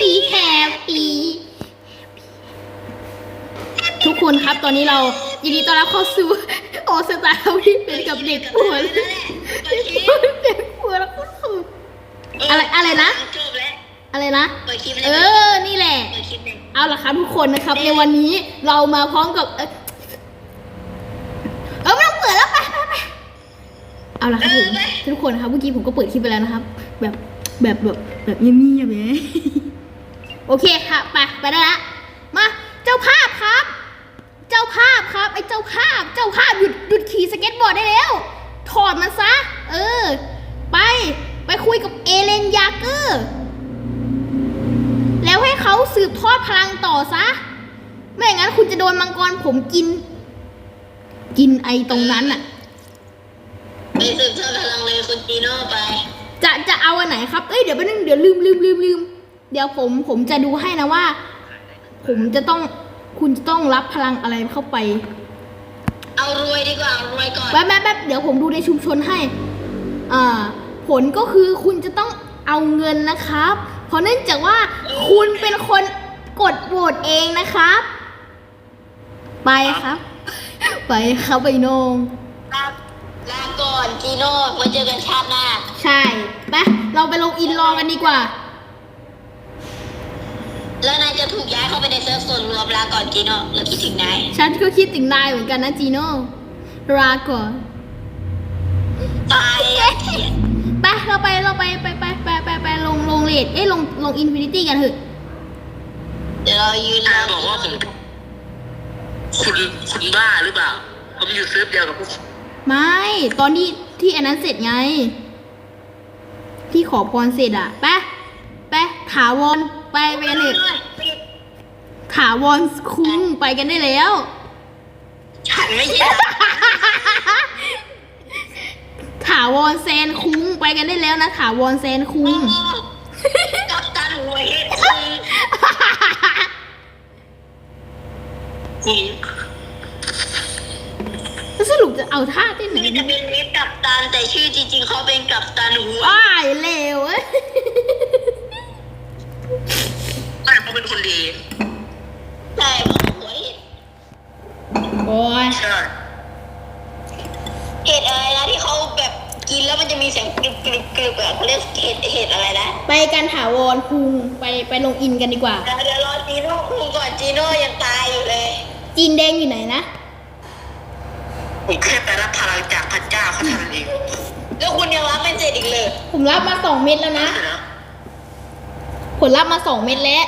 ปีแฮปปี้ทุกคนครับตอนนี้เรายินดีต้อนรับเข้าสู่โอสตาร์ที่เป็นกับเด็กปวดเด็กปวดแล้วก็คืออะไรอะไรนะจบแล้วอะไรนะเปิดคลิปเลยเออ นี่แหละเปิดคลิปเลยเอาละครับทุกคนนะครับ ในวันนี้เรามาพร้อมกับเอ่อเออไม่ต้องเปิดแล้วไปไปไปเอาละครับผมทุกคนครับเมื่อกี้ผมก็เปิดคลิปไปแล้วนะครับ แบบแบบแบบแบบเงียบๆเลย โอเคครับไปไปได้ละมาเจ้าภาพครับ เจ้าภาพครับไอ้เจ้าภาพ เจ้าภาพหยุดหยุดขี่สเก็ตบอร์ดได้แล้ว ถอดมันซะ เออ ไปไปคุยกับเอเลนยาเกอร์แล้วให้เขาสืบทอดพลังต่อซะ ไม่อย่างนั้นคุณจะโดนมังกรผมกิน กินไอตรงนั้นอะไปสืบทอดพลังเลยคุณจีโน่ไป จะจะเอาอันไหนครับ เอ้ยเดี๋ยวไปบนึงเดี๋ยวลืมลืมลืมลืม เดี๋ยวผมผมจะดูให้นะว่า ผมจะต้องคุณจะต้องรับพลังอะไรเข้าไป เอารวยดีกว่าเอารวยก่อนแป๊บแป๊บแป๊บเดี๋ยวผมดูในชุมชนให้อ่าผลก็คือคุณจะต้องเอาเงินนะครับ เพราะเนื่องจากว่าคุณเป็นคนกดโหวตเองนะครับ ไปครับ ไปครับไปโหนงลาลาก่อนจีโน่ไว้เจอกันชาติหน้า ใช่ไปเราไปลงอินรอกันดีกว่า แล้วนายจะถูกย้ายเข้าไปในเซิร์ฟส่วนรวมลาก่อนจีโน่เราคิดถึงนายฉันก็คิดถึงนายเหมือนกันนะจีโน่ลาก่อนตายอะเขียนไปเราไปเราไปไปไปไปไปไปลงลงเลดเอ้ยลงลงอินฟินิตี้กันเถอะเดี๋ยวเรายืนรอาอบอกว่าผมคุณคุณบ้าหรือเปล่า ผมอยู่เซิร์ฟเดียวกับพวกไม่ตอนที่ที่อันนั้นเสร็จไง ที่ขอพรเสร็จอะไปไปถาวร ไปไปกันเถอะถาวรคุ้งไปกันได้แล้ว ฉันไม่ใช่ ถาวรแซนคุ้งไปกันได้แล้วนะถาวรแซนคุ้งกับตันหัวเห็ดคือคุณแล้วสรุปจะเอาท่าที่ไหนนี่จะเป็นลิฟต์กับตันแต่ชื่อจริงๆเขาเป็นกับตันหัวว้ายเลว เอ้ยไม่เขาเป็นคนดีแต่ว่าหัวเห็ดโอ้ยใช่เห็ดอะไรนะที่เขาแบบกินแล้วมันจะมีเสียงกรึบกรึบกรึบอะเขาเรียกเห็ดเห็ดอะไรนะไปกันถาวรคุงไปไปลงอินกันดีกว่า เดี๋ยวเดี๋ยวรอจีโน่คุงก่อนจีโน่ยังตายอยู่เลยจีนแดงอยู่ไหนนะผมแค่ไปรับพลังจากพระเจ้าเขาเท่านั้นเองแล้วคุณยังรับไม่เสร็จอีกเลยผมรับมาสองเม็ดแล้วนะใช่แล้ว ผลลัพธ์มาสองเม็ดแล้ว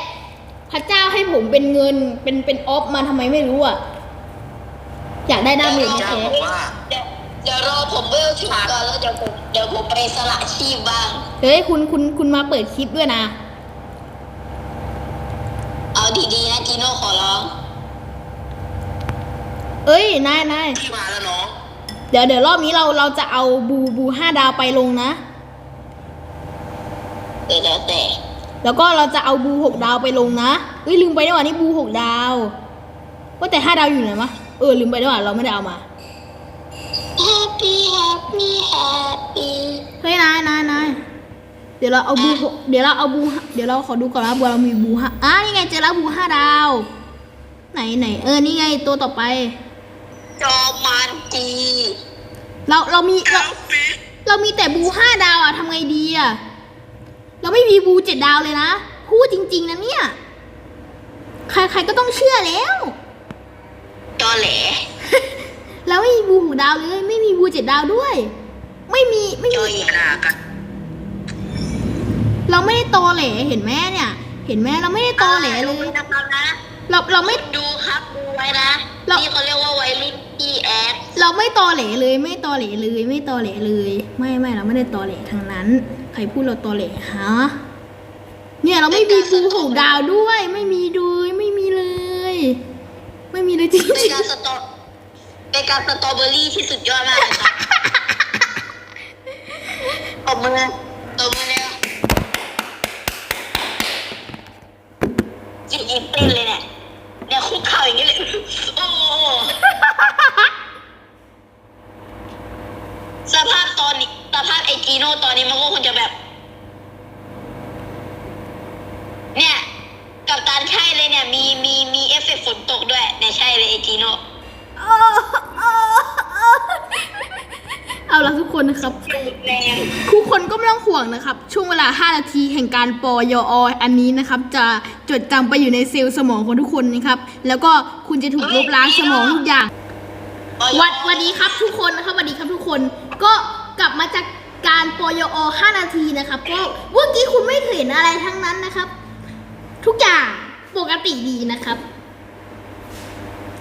พระเจ้าให้ผมเป็นเงินเป็นเป็นออฟมาทำไมไม่รู้อะ อยากได้ดาเมจพระเจ้าแท้บอกว่าเดี๋ยวเดี๋ยวรอผมเวลถึงก่อนแล้วเดี๋ยวผมเดี๋ยวผมไปสละชีพบ้าง เฮ้ยคุณคุณคุณมาเปิดคลิปด้วยนะ เอาดีๆนะจีโน่ขอร้องเอ้ยนายนายพี่มาแล้วน้องเดี๋ยวเดี๋ยวรอบนี้เราเราจะเอาบูบูห้าดาวไปลงนะ เดี๋ยวแล้วแต่ แล้วก็เราจะเอาบูหกดาวไปลงนะเอ้ยลืมไปด้วยว่านี่บูหกดาว ว่าแต่ห้าดาวอยู่ไหนวะเออลืมไปด้วยว่าเราไม่ได้เอามาแฮปปี้แฮปปี้แฮปปี้เฮ้ยนายนายนายเดี๋ยวเราเอาบูหกเดี๋ยวเราเอาบูห้าเดี๋ยวเราขอดูก่อนว่าบูเรามีบูห้าอะนี่ไงเจอแล้วบูห้าดาว ไหนไหนเออนี่ไงตัวต่อไปจอมันจีเราเรามีเราเรามีแต่บูห้าดาวอะทำไงดีอะ เราไม่มีบูเจ็ดดาวเลยนะ พูดจริง ๆนะเนี่ย ใครๆก็ต้องเชื่อแล้วจอแหล เราไม่มีบูหกดาวเลย ไม่มีบูเจ็ดดาวด้วย ไม่มีไม่จอมีแหลด่ากันเราไม่ได้โตเหลเห็นแม่เนี่ย เห็นแม่เราไม่ได้โตเหลเลย นะครับนะ เราเราไม่ ดูครับดูไว้นะ เรา นี่เขาเรียกว่าวัยรุ่นอีแอด เราไม่ตอเหลเลย ไม่ตอเหลเลย ไม่ตอเหลเลย ไม่ไม่เราไม่ได้ตอเหลทางนั้น ใครพูดเราตอเหลฮะเนี่ยเราไม่มีบูหกดาวด้วย ไม่มีด้วยไม่มีเลย ไม่มีเลยจริเป็นงการสตอเป็นการสตรอเบอรี่ที่สุดยอดมากเลยครับตบมือตบมือเร็วจิบยิบเต้นเลยเนี่ยเนี่ยคุกเข่าอย่างนี้เลยโอ้โหสภาพตอนนี้สภาพไอจีโน่ตอนนี้มันก็ วงนะครับ ช่วงเวลา 5 นาทีแห่งการปอยออันนี้นะครับ จะจดจำไปอยู่ในเซลล์สมองของทุกคนนะครับ แล้วก็คุณจะถูกลบล้างสมองทุกอย่าง วัดวันนี้ครับทุกคนนะครับวันนี้ครับทุกคน ก็กลับมาจากการปยอ5นาทีนะครับ ก็เมื่อกี้คุณไม่เห็นอะไรทั้งนั้นนะครับ ทุกอย่างปกติดีนะครับ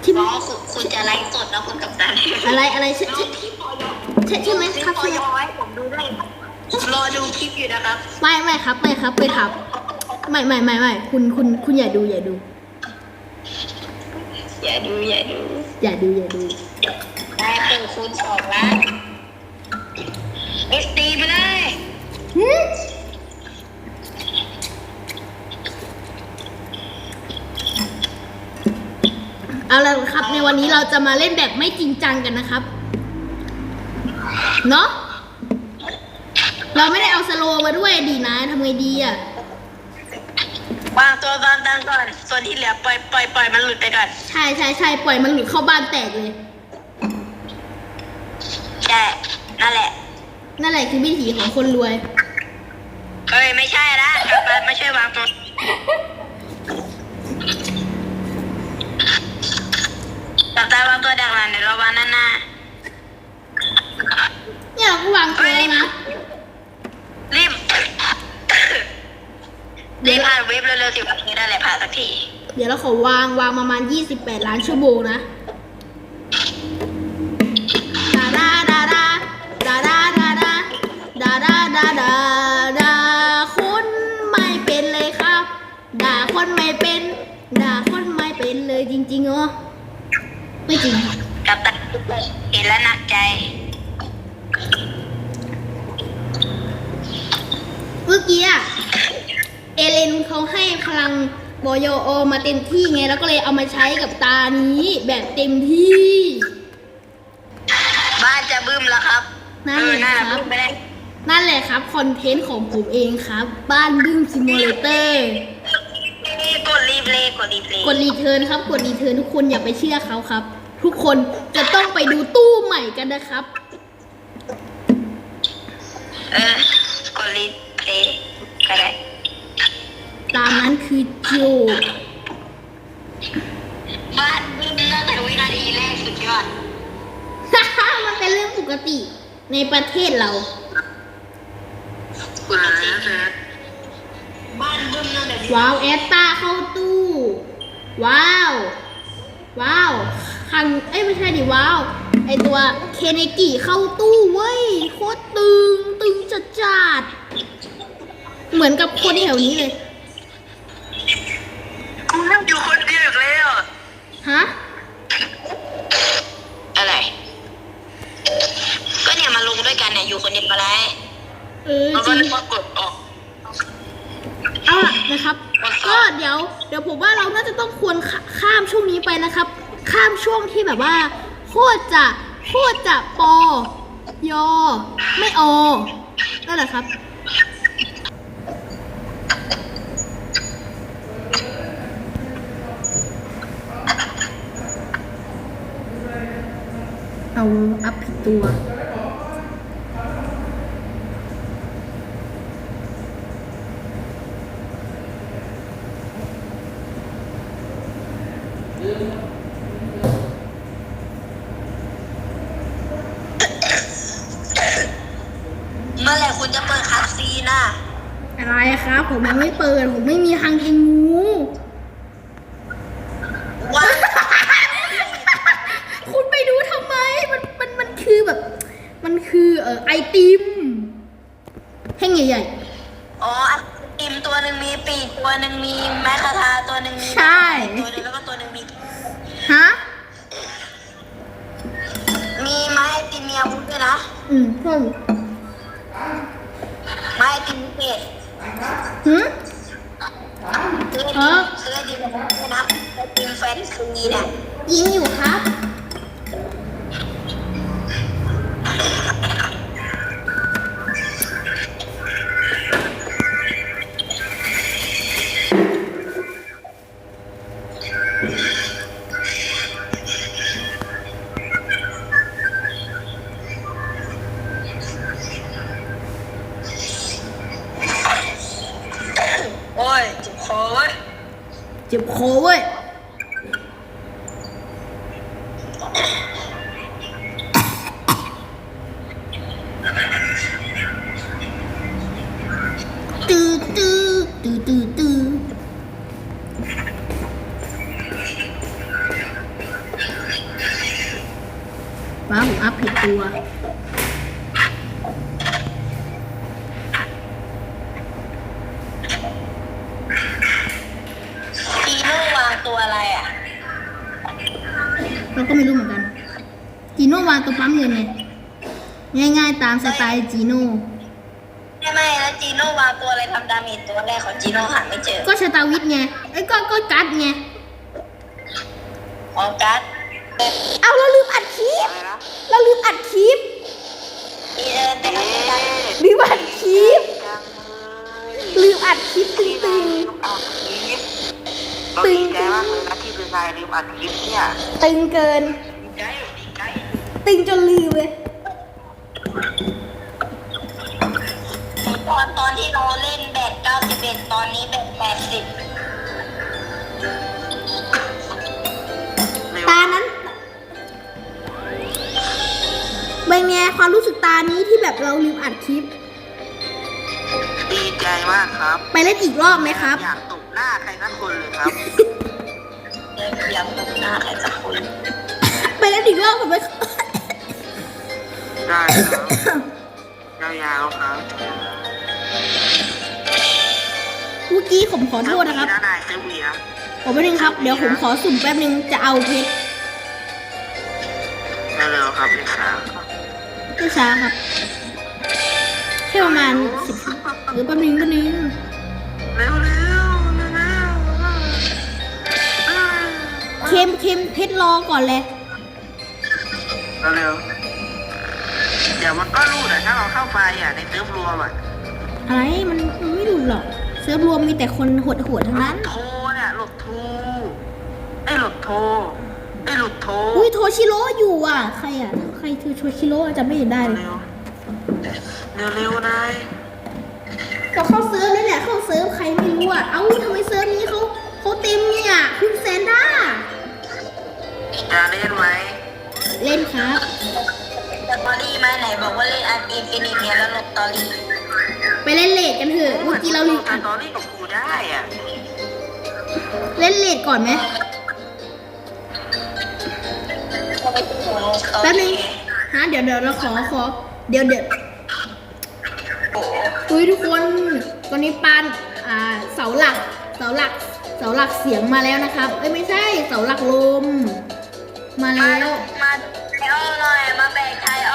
ใช่ไหมน้องคุณคุณจะไลฟ์สดนะคุณกับตันอะไรอะไรใช่น้อใช่งพี่ปอยอใช่ใช่ไหมครับพี่ปใช่อไหมยอให้ผมดูด้วย รอดูคลิปอยู่นะครับ ไม่ไม่ครับ ไม่ครับ ไปถามไม่ไม่ไม่ไม่คุณคุณคุณอย่าดูอย่าดู อย่าดูอย่าดูอย่าดูอย่าดูได้เปิดคูณสองล้านเอ็กตีไปเลยหืมเอาละครับ ในวันนี้เราจะมาเล่นแบบไม่จริงจังกันนะครับ เนาะ เราไม่ได้เอาสโลว์มาด้วยดีนะทำไงดีอะวางตัววางตังก่อน ส่วนที่เหลือปล่อยปล่อยปล่อยมันหลุดไปก่อนใช่ใช่ใช่ปล่อยมันหลุดเข้าบ้านแตกเลย ใช่นั่นแหละ นั่นแหละคือวิถีของคนรวย เฮ้ยไม่ใช่ละกลับมามาช่วยวางตัวกับตาวางตัวดักหลังเดี๋ยวเราวางหน้าหน้าเนี่ยเราก็วางตัวแล้วนะ รีบ รีบผ่านเว็บเร็วๆสิวันนี้ได้แหละผ่านสักที เดี๋ยวเราขอวางวางประมาณ 28 ล้านชั่วโมงนะดาดาดาดาดาดาดาดาดาดาดาดาดาคนไม่เป็นเลยครับ ด่าคนไม่เป็น ด่าคนไม่เป็นเลยจริงๆเหรอไม่จริงครับ กับตาเห็นแล้วหนักใจ เมื่อกี้อะเอเลนเขาให้พลัง บอยโอมาเต็มที่ไงแล้วก็เลยเอามาใช้กับตานี้แบบเต็มที่ บ้านจะบึ้มแล้วครับนั่นเออแหละน่าครับบึ้มไปได้นั่นแหละครับคอนเทนต์ของผมเองครับ บ้านบึ้มซิมูเลเตอร์กดรีบเลยกดรีบเลยกดรีเทิร์นครับ กดรีเทิร์นทุกคนอย่าไปเชื่อเขาครับ ทุกคนจะต้องไปดูตู้ใหม่กันนะครับ เออกดรีบเลยก็ได้ตามนั้นคือโจบบ้านบึ้มตั้งแต่วินาทีแรกสุดยอด มันเป็นเรื่องปกติในประเทศเราว้าวบ้านบึ้มตั้งแต่ว้าวแอตตาเข้าตู้ ว้าว ว้าวคังเอ้ยไม่ใช่ดิว้าว ไอตัวเคเนกิเข้าตู้เว้ย โคตรตึง ตึงจัดจัดเหมือนกับคนแถวนี้เลย นั่งอยู่คนเดียวอีกแล้วฮะ อะไร ก็เนี่ยมาลงด้วยกันเนี่ยอยู่คนเดียวอะไรเออมันจก็ริงนึกว่ากดออก เอาล่ะนะครับ ก็เดี๋ยว เดี๋ยวผมว่าเราน่าจะต้องควรขข้ามช่วงนี้ไปนะครับ ข้ามช่วงที่แบบว่า โคตรจะโคตรจะปอยอไม่อนั่นแหละครับ อาอัพผิดตัว เมื่อไหร่คุณจะเปิดคาซีนอะ อะไรครับ ผมยังไม่เปิด ผมไม่มีฮังเกงูว้า คุณไปดูทำไม มัน มัน มันคือแบบ มันคือเอ่อไอ ติมแท่งใหญ่อ๋อติมตัวหนึ่งมีปีกตัวหนึ่งมีไม้คาทาตัวหนึ่งมีใช่ ตัวหนึ่งแล้วก็ตัวหนึ่งมีๆฮะ มีไม้ไอติมมีอาวุธด้วยนะ อืมพ่อไม้ไอติมพิเศษหืม ซื้อไอเอติอมซื้อไอติมด้วยนะไอติมแฟนซีเนี่ยยิงอยู่ครับ ตื้อตื้อตื้อว้าวผมอัพผิดตัวจีโน่วางตัวอะไรอะ เราก็ไม่รู้เหมือนกัน จีโน่วางตัวปั๊มเงินไงง่ายๆตามสไตล์จีโน่ ตัวแรกของจีโน่หาไม่เจอ ก็ชะตาวิทย์ไงไอ้ยก็ก็กัดไง ออกัสเอาเราลืมอัดคลิปอะไรนะเราลืมอัดคลิปอีเออแต่ไม่ได้ลืมอัดคลิปยังเลยลืมอัดคลิปตึงลืมอัดคลิปเราดีใจมากเลยนะที่เป็นนายลืมอัดคลิปเนี่ยๆตึงเกิน ดีใจดีใจตึงจนลืมเลย ตอนตอนที่เรา เล่นแบต91ตอนนี้แบต80เร็วตานั้นเป็นไงความรู้สึกตานี้ที่แบบเราลืมอัดคลิป ดีใจมากครับไปเล่นอีกรอบไหมครับ อยากตบหน้าใครสักคนเลยครับเดินเสียงตบหน้าใครสักคนไปเล่นอีกรอบกันไหมครับได้ครับยาวๆครับ เมื่อกี้ผมขอโทษนะครับเซฟวีนะนายเซฟวีนะผมไม่นึงครับ เดี๋ยวผมขอสุ่มแป๊บนึงจะเอาเพชรเร็วๆครับพี่สาวไม่ช้าครับแค่ประมาณสิบหรือแป๊บนึงแป๊บนึงเร็วๆเร็วๆเค็มเค็มเพชรรอก่อนเลยเร็วๆเดี๋ยวมันก็รู้แต่ถ้าเราเข้าไปอะในเซิร์ฟรวมอะอะไรมันมันไม่หลุดหรอก เซิร์ฟรวมมีแต่คนหดหดๆทั้งนั้นโทรเนี่ยหลดโทรไอ้หลดโทรไอ้หลุดโทรอุ้ยโทชิโร่อยู่อะ ใครอะ ใครคือโทชิโร่จะไม่เห็นได้เลยเร็วเร็วเร็วๆนายก็เข้าเซิร์ฟนี่แหละเข้าเซิร์ฟใครไม่รู้อะ เอ้าทำไมเซิร์ฟนี้เขาเขาเต็มเนี่ยคุณแซนด้า จะเล่นไหมเล่นครับสตอรี่ไหมไหนบอกว่าเล่นอันอินฟินิตเนี่ยแล้วลบสตอรี่ ไปเล่นเลดกันเถอะเมื่อกี้เราลืมอัอัดดตอนนี้กับครูได้อะเล่นเลดก่อนไหมก็ไปดูของสตอแป๊บนึรี่งฮะเดี๋ยวเดี๋ยวเราขอขอ เดี๋ยวเดี๋ยวโอ้โหอุ้ยทุกคนตอนนี้ปานอ่าเสาหลัก เสาหลัก เสาหลักเสียงมาแล้วนะครับ เอ้ยไม่ใช่เสาหลักลม มามาแล้ว มาไทโอหน่อย มาแบกไทโอ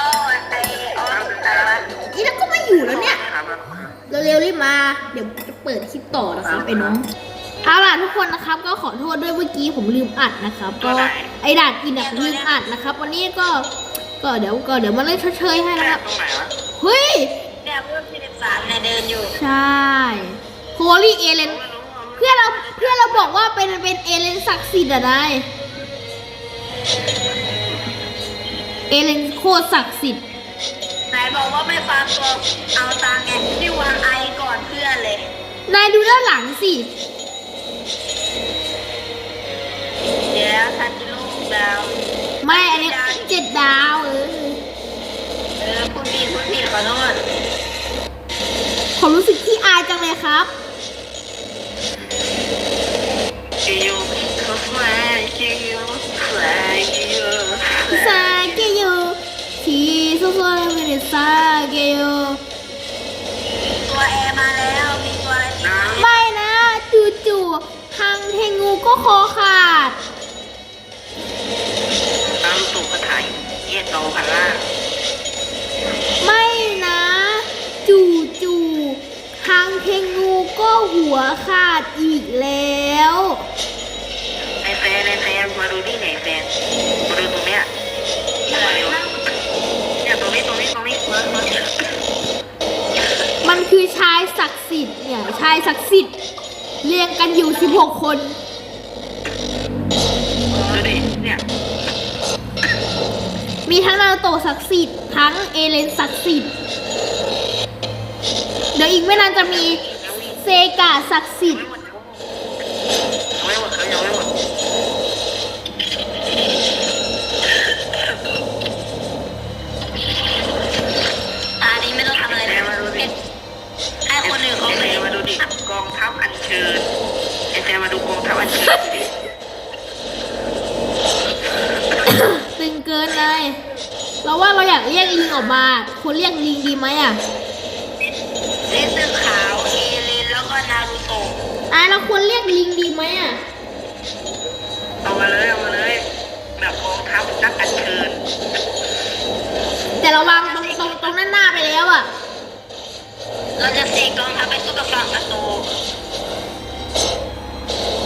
ไทโออะไรวะอีนั่นก็ไม่อยู่แล้ว เนี่ยครับเร็วๆรีบมา เดี๋ยวจะเปิดคลิปต่อนะครับไอ้น้องเอาล่ะทุกคนนะครับ ก็ขอโทษด้วยเมื่อกี้ผมลืมอัดนะครับ ก็ไอ้ด่านกินเนี่ยผมลืมอัดนะครับ วันนี้ก็ก็เดี๋ยวก็เดี๋ยวมาเล่นเฉยๆให้แบนะครับบตรงไหนวะเฮ้ยเนี่ยเพื่อนที่สิบสามเนี่ยเดินอยู่ ใช่โฮลี่เอเลนเพื่อนเราเพื่อนเราบอกว่าเป็นเป็นเอเลนศักดิ์สิทธิ์อะนายเอเลนโคตรศักดิ์สิทธิ์ ไหนบอกว่าไม่ฟังตัวเอาตังค์ไงที่วางไอก่อนเพื่อนเลย นายดูด้านหลังสิ เดี๋ยวทันจิโร่แล้วไม่อันนี้เจ็ดดาวเออเออพูดผิดพูดผิดขอโทษผมรู้สึกที่อายจังเลยครับเกียวเขาแฝงเกียวแฝงเกียวซาเกโย ที่โซโซไม่ได้ซาเกโยตัวแอร์มาแล้วมีตัวอะไรอีกน้ไม่นะจู่ๆฮังเทงูก็คอขาดำน้ำตุกกระถ่ายเย็ดโตพันล่าไม่นะ จู่ๆฮังเทงูก็หัวขาดอีกแล้ว ไอแฟนไอแฟนมาดูนี่ไหนแฟนมาดูตรงเนี้ยมาเร็ว มันคือชายศักดิ์สิทธิ์เนี่ย ชายศักดิ์สิทธิ์เรียงกันอยู่ 16 คนดูดิเนี่ย มีทั้งนาโตศักดิ์สิทธิ์ทั้งเอเลนศักดิ์สิทธิ์เดี๋ยวอีกไม่นานจะมีเซกาศักดิ์สิทธิ์ยังไม่หมด ควรเรียกลิงดีไหมอะเซซึขาวเอเลนแล้วก็นารูโตะอะเราควรเรียกลิงดีไหมอะเอามาเลยเอามาเลยแบบกองทัพนักอัญเชิญแต่เราวางตรงตรงตรงหน้าหน้าไปแล้วอะเราจะเสกกองทัพไปสู้กับฝั่งอโต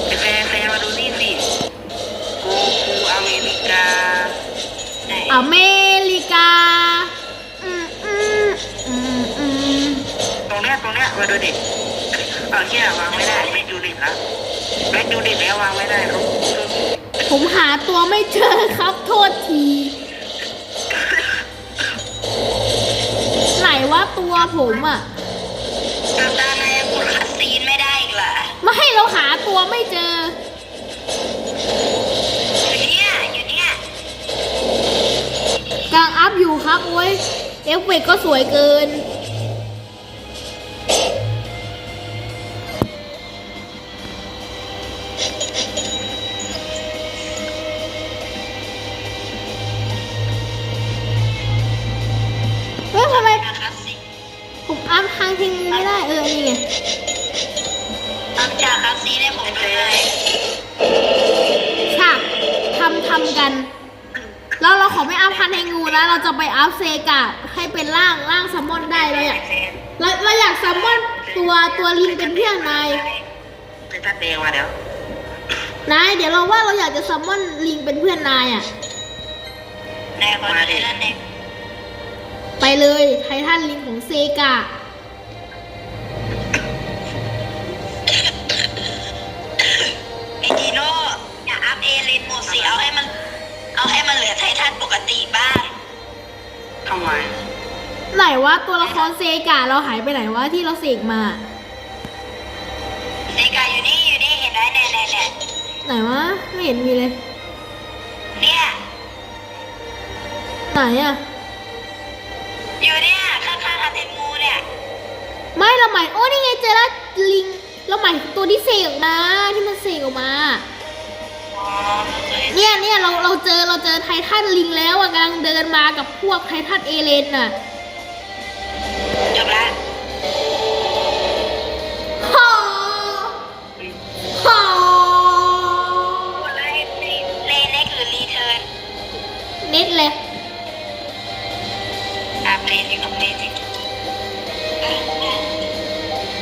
ไอ้แฟนแฟนมาดูนี่สิโกคูอเมริกาไหนอเมริ ตรงเนี้ยตรงเนี้ยมาดูดิเออเนี่ยวางไม่ได้ไม่ดูดิแล้วไม่ดูดิแล้ววางไม่ได้เขาผมหาตัวไม่เจอครับ โทษที ไหนว่าตัวผมอะกับตาในกดคัดซีนไม่ได้อีกเหรอไม่ให้เราหาตัวไม่เจอ อยู่เนี่ยอยู่เนี่ยกลางอัพอยู่ครับโอ้ยเอฟเฟกต์ก็สวยเกิน เออ นี่ไงทำจากคัดซีนให้ผมด้วยฉากทำทำกัน แล้วเราขอไม่อัพพันเทงูนะ เราจะไปอัพเซกะให้เป็นร่างร่างซัมมอนได้เราอยากเราเราอยากซัมมอนตัวตัวลิงเป็นเพื่อนนายไอ้ท่านแดงมาแล้วนายเดี๋ยวเราว่าเราอยากจะซัมมอนลิงเป็นเพื่อนนายอะในคนนี้นั่นเองไปเลยไททันลิงของเซกะ ไหนว่าตัวละครเซกะเราหายไปไหนวะที่เราเสกมาเซกาอยู่นี่อยู่นี่เห็นไหมเนี่ยเนี่ยเนี่ยไหนวะไม่เห็นมีเลยเนี่ยไหนอะอยู่เนี่ยข้างๆอาเทนมูเนี่ยไม่เราหมายโอ้นี่ไงเจอแล้วลิงเราหมายถึงตัวที่เสกออกมาที่มันเสกออกมาอ๋อเคยเนี่ยเนี่ยเราเราเจอเราเจอไททันลิงแล้วอะกำลังเดินมากับพวกไททันเอเลนน่ะ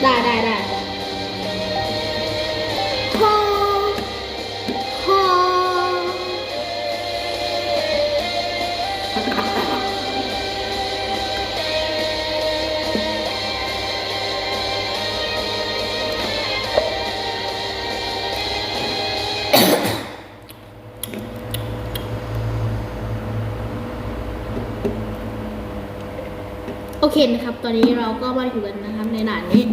ได้ได้ได้ฮ่าฮ่าโอเคนะครับ ตอนนี้เราก็มาอยู่กันนะครับในด่านนี้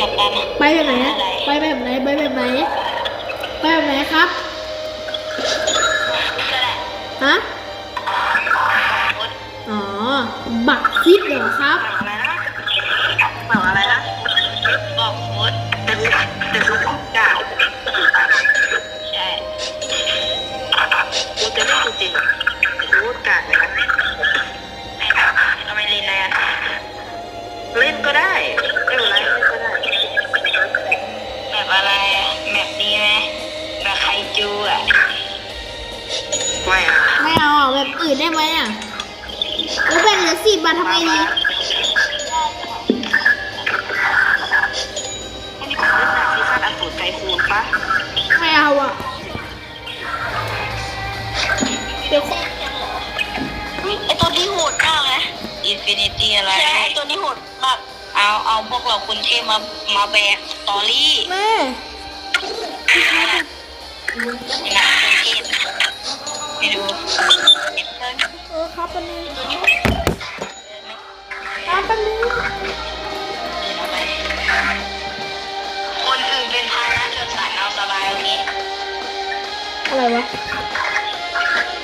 ไอ้กับตันอะไปแบบไหนอะไปแบบไหนไปแบบไหนไปแบบไหนครับก็ได้ฮะพุทธอ๋อบักคิดเหรอครับ บ่งเหลือสิบบาททำไงดีอันนี้ผมเล่นหนักซีซั่นอันสูตรไกคูณปะไม่เอาอะ เดี๋ยวไอตัวที่โหดมากเลยเอินฟินิตี้อะไร ใช่ไอ้ตัวนี้โหดมากเอาเอาพวกเราคุณเทพมามาแบกสตอรี่แม่นี่นะคุณเทพไปดูเห็นเพิ่นเออครับปัน นี้ครับปันนี้คนอื่นเป็นภาระเธอสายเอาสบายวันนี้อะไรวะ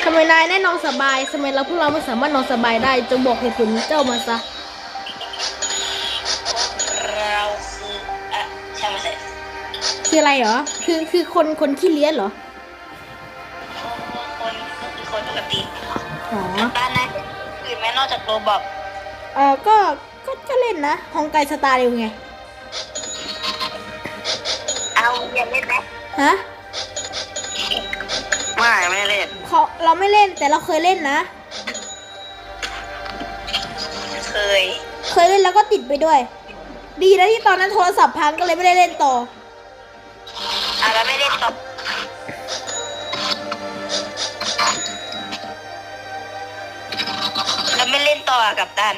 ทำไมนายแน่นอนสบายทำไมเราพวกเราไม่สามารถนอนสบายได้จงบอกเหตุผลเจ้ามาซะเราคืออะใช่ไหมเสร็จคืออะไรเหรอคือคือคนคนขี้เลี้ยนเหรอคนก็คือคนปกติอ๋อ บ้านนั้นอื่นไหมนอกจากโรบอก เออก็ก็ก็เล่นนะฮองไกสตาร์เร็วไง เอาอย่าเล่นไหมฮะไม่ไม่เล่นเขาเราไม่เล่นแต่เราเคยเล่นนะ เคย เคยเล่นแล้วก็ติดไปด้วย ดีนะที่ตอนนั้นโทรศัพท์พังก็เลยไม่ได้เล่นต่ออะแล้วไม่เล่นต่อแล้วไม่เล่นต่อกับตัน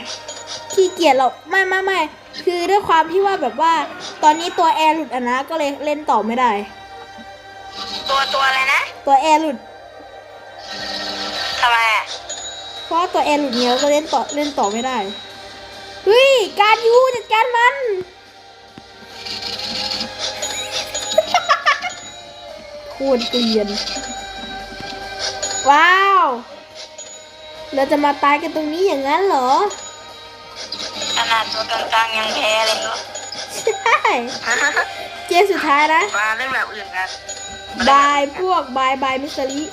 ขี้เกียจหรอกไม่ไม่ไม่คือด้วยความที่ว่าแบบว่า ตอนนี้ตัวแอร์หลุดอะนะก็เลยเล่นต่อไม่ได้ ตัวตัวอะไรนะ ตัวแอร์หลุดทำไมอะเพราะว่าตัวแอร์หลุดเนี้ยก็เล่นต่อเล่นต่อไม่ได้เฮ้ยการยูจัดการมันโคตรเกลียนว้าว เราจะมาตายกันตรงนี้อย่างนั้นเหรอข นาดตัวกลางๆยังแพ้เลยเหรอใช่เกมสุดท้ายนะมาเล่นแบบอื่นกันบายพวกบายบายมิสเตอรี่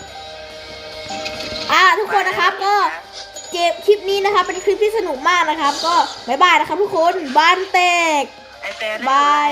อ่าทุกคนนะครับก็เกมคลิปนี้นะครับ เป็นคลิปที่สนุกมากนะครับ ก็บายบายนะครับทุกคนบ้านแตกไอแฟนบาย